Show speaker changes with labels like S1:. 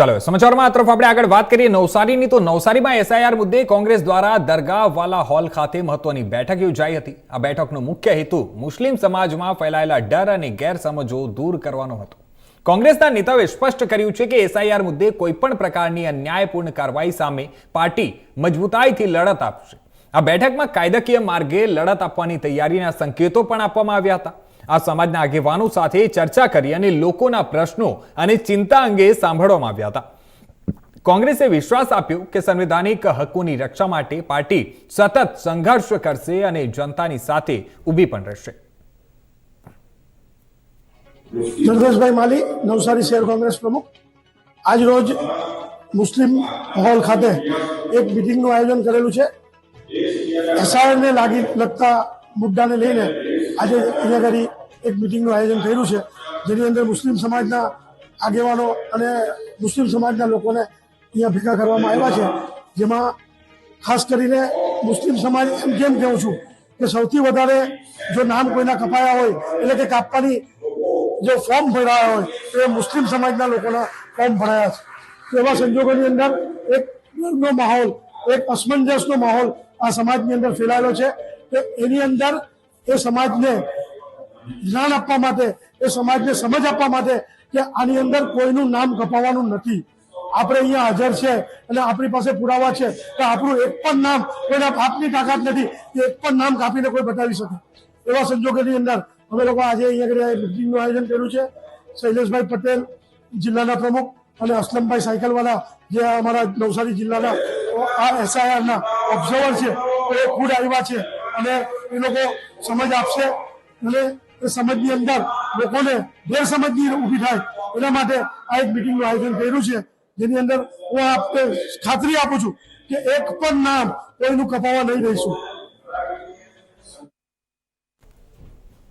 S1: ચાલો સમાચારમાં તરફ આપણે આગળ વાત કરીએ. નવસારીની તો નવસારીમાં એસઆઈઆર મુદ્દે કોંગ્રેસ દ્વારા દરગાહવાલા હોલ ખાતે મહત્વની બેઠક યોજાઈ હતી. આ બેઠકનો મુખ્ય હેતુ મુસ્લિમ સમાજમાં ફેલાયેલા ડર અને ગેરસમજો દૂર કરવાનો હતો. કોંગ્રેસના નેતાઓએ સ્પષ્ટ કર્યું છે કે એસઆઈઆર મુદ્દે કોઈ પણ પ્રકારની અન્યાયપૂર્ણ કાર્યવાહી સામે પાર્ટી મજબૂતાઈથી લડત આપશે. આ બેઠકમાં કાયદાકીય માર્ગે લડત આપવાની તૈયારીના સંકેતો પણ આપવામાં આવ્યા હતા. આ સમાજના આગેવાનો સાથે ચર્ચા કરી અને લોકોના પ્રશ્નો અને ચિંતા અંગે સાંભળવામાં આવ્યા હતા. કોંગ્રેસે વિશ્વાસ આપ્યો કે સંવિધાનિક હકોની રક્ષા માટે પાર્ટી સતત સંઘર્ષ કરશે અને જનતાની સાથે ઊભી પણ રહેશે.
S2: જગદીશભાઈ માલી, નવસારી શહેર કોંગ્રેસ પ્રમુખ. આજ રોજ મુસ્લિમ હોલ ખાતે એક મિટિંગનું આયોજન કરેલું છે. એસઆરને લાગી લગતા મુદ્દાને લઈને આજે અહીંયા એક મિટિંગનું આયોજન કર્યું છે, જેની અંદર મુસ્લિમ સમાજના આગેવાનો અને મુસ્લિમ સમાજના લોકોને અહીંયા ભેગા કરવામાં આવ્યા છે. જેમાં ખાસ કરીને મુસ્લિમ સમાજ એમ કેમ કહું છું કે સૌથી વધારે જો નામ કોઈના કપાયા હોય, એટલે કે કાપવાની જે ફોર્મ ભરાયા હોય, તો એ મુસ્લિમ સમાજના લોકોના ફોર્મ ભરાયા છે. એવા સંજોગોની અંદર એક ડરનો માહોલ, એક અસમંજસનો માહોલ આ સમાજની અંદર ફેલાયેલો છે. કે એની અંદર એ સમાજને જ્ઞાન આપવા માટે, એ સમાજને સમજ આપવા માટે કે આની અંદર કોઈનું નામ કપાવવાનું નથી. આપણે અહીંયા હાજર છે અને આપણી પાસે પુરાવા છે. કે આપણું એક પણ નામ, કોઈના બાપની તાકાત નથી કે એક પણ નામ કાપીને કોઈ બતાવી શકે. એવા સંજોગોની અંદર અમે લોકો આજે અહીંયા આગળ મિટિંગનું આયોજન કર્યું છે. શૈલેષભાઈ પટેલ જિલ્લાના પ્રમુખ અને અસલમભાઈ સાયકલવાલા, જે અમારા નવસારી જિલ્લાના આ એસઆઈઆરના ઓબ્ઝર્વર છે, એ ખુદ આવ્યા છે અને એ લોકો સમજ આપશે અને એ સમજની અંદર લોકોને ગેરસમજની ઊભી થાય. એના માટે આ એક મિટિંગનું આયોજન કર્યું છે, જેની અંદર હું આપને ખાતરી આપું છું કે એક પણ નામ કોઈનું કપાવવા નહીં દઈશું.